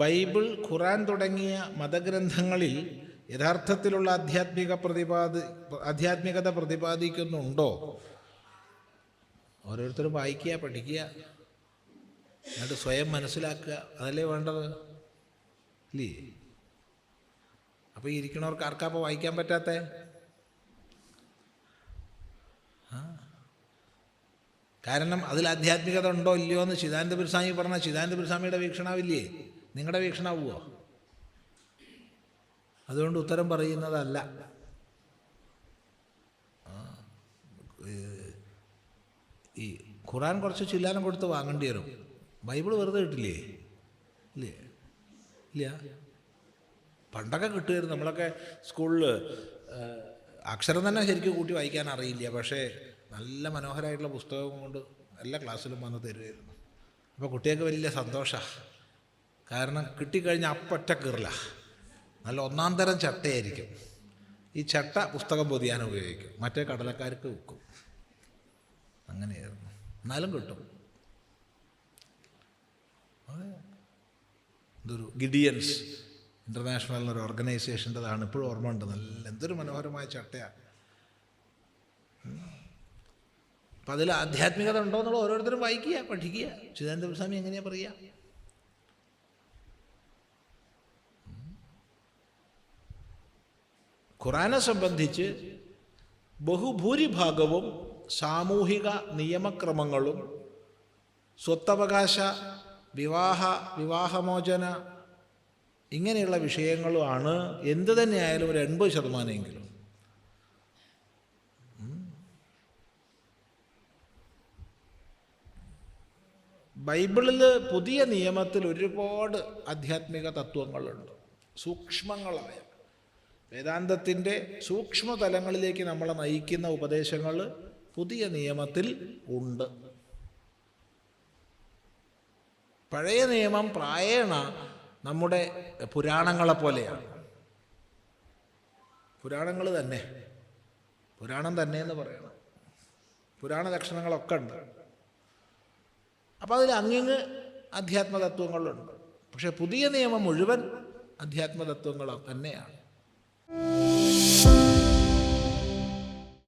Bible ഖുറാൻ തുടങ്ങിയ മതഗ്രന്ഥങ്ങളിൽ യഥാർത്ഥത്തിലുള്ള ആധ്യാത്മിക പ്രതിപാദി ആധ്യാത്മികത പ്രതിപാദിക്കുന്നുണ്ടോ? ഓരോരുത്തരും വായിക്കുക പഠിക്കുക എന്നിട്ട് സ്വയം മനസ്സിലാക്കുക. അതല്ലേ വേണ്ടത്? ഇല്ലേ? അപ്പോൾ ഈ ഇരിക്കണവർക്ക് ആർക്കാ അപ്പോൾ വായിക്കാൻ പറ്റാത്ത? കാരണം അതിൽ ആധ്യാത്മികത ഉണ്ടോ ഇല്ലയോ എന്ന് ചിദാനന്ദ ബിർസ്വാമി പറഞ്ഞ ചിദാനന്ദ ബിർസ്വാമിയുടെ വീക്ഷണാവില്ലേ? നിങ്ങളുടെ വീക്ഷണാവുമോ അതുകൊണ്ട് ഉത്തരം പറയുന്നതല്ല. ഈ ഖുറാൻ കുറച്ച് ചില്ലാനം കൊടുത്ത് വാങ്ങേണ്ടി വരും. ബൈബിൾ വെറുതെ കിട്ടില്ലേ ഇല്ലേ? ഇല്ല? പണ്ടൊക്കെ കിട്ടുമായിരുന്നു. നമ്മളൊക്കെ സ്കൂളിൽ അക്ഷരം തന്നെ ശരിക്കും കൂട്ടി വായിക്കാൻ അറിയില്ല. പക്ഷേ നല്ല മനോഹരമായിട്ടുള്ള പുസ്തകം കൊണ്ട് എല്ലാ ക്ലാസ്സിലും വന്ന് തരുമായിരുന്നു. അപ്പോൾ കുട്ടികൾക്ക് വലിയ സന്തോഷമാണ് കാരണം കിട്ടിക്കഴിഞ്ഞാൽ അപ്പൊറ്റ കീറില്ല നല്ല ഒന്നാം തരം ചട്ടയായിരിക്കും. ഈ ചട്ട പുസ്തകം പൊതിയാൻ ഉപയോഗിക്കും. മറ്റേ കടലക്കാർക്ക് വിൽക്കും. അങ്ങനെയായിരുന്നു. എന്നാലും കിട്ടും. ഇതൊരു ഗിഡിയൻസ് ഇന്റർനാഷണൽ ഒരു ഓർഗനൈസേഷന്റെതാണ് ഇപ്പോഴും ഓർമ്മ ഉണ്ട്. നല്ല എന്തൊരു മനോഹരമായ ചട്ടയാണ് അപ്പം അതിൽ ആധ്യാത്മികത ഉണ്ടോ എന്നുള്ളത് ഓരോരുത്തരും വായിക്കുക പഠിക്കുക. ചിദാനന്ദ സ്വാമി എങ്ങനെയാ പറയുക? ഖുറാനെ സംബന്ധിച്ച് ബഹുഭൂരിഭാഗവും സാമൂഹിക നിയമക്രമങ്ങളും സ്വത്തവകാശ വിവാഹ വിവാഹമോചന ഇങ്ങനെയുള്ള വിഷയങ്ങളുമാണ് എന്ത് തന്നെയായാലും ഒരു എൺപത് ശതമാനമെങ്കിലും. ബൈബിളിൽ പുതിയ നിയമത്തിൽ ഒരുപാട് ആധ്യാത്മിക തത്വങ്ങളുണ്ട്. സൂക്ഷ്മങ്ങളായ വേദാന്തത്തിന്റെ സൂക്ഷ്മതലങ്ങളിലേക്ക് നമ്മളെ നയിക്കുന്ന ഉപദേശങ്ങൾ പുതിയ നിയമത്തിൽ ഉണ്ട്. പഴയ നിയമം പ്രായേണ നമ്മുടെ പുരാണങ്ങളെ പോലെയാണ്. പുരാണങ്ങൾ തന്നെ. പുരാണം തന്നെ എന്ന് പറയണം. പുരാണ ലക്ഷണങ്ങളൊക്കെ ഉണ്ട്. അപ്പോൾ അതിൽ അങ്ങിങ്ങ് അധ്യാത്മതത്വങ്ങളുണ്ട്. പക്ഷേ പുതിയ നിയമം മുഴുവൻ അധ്യാത്മതത്വങ്ങൾ തന്നെയാണ്. Música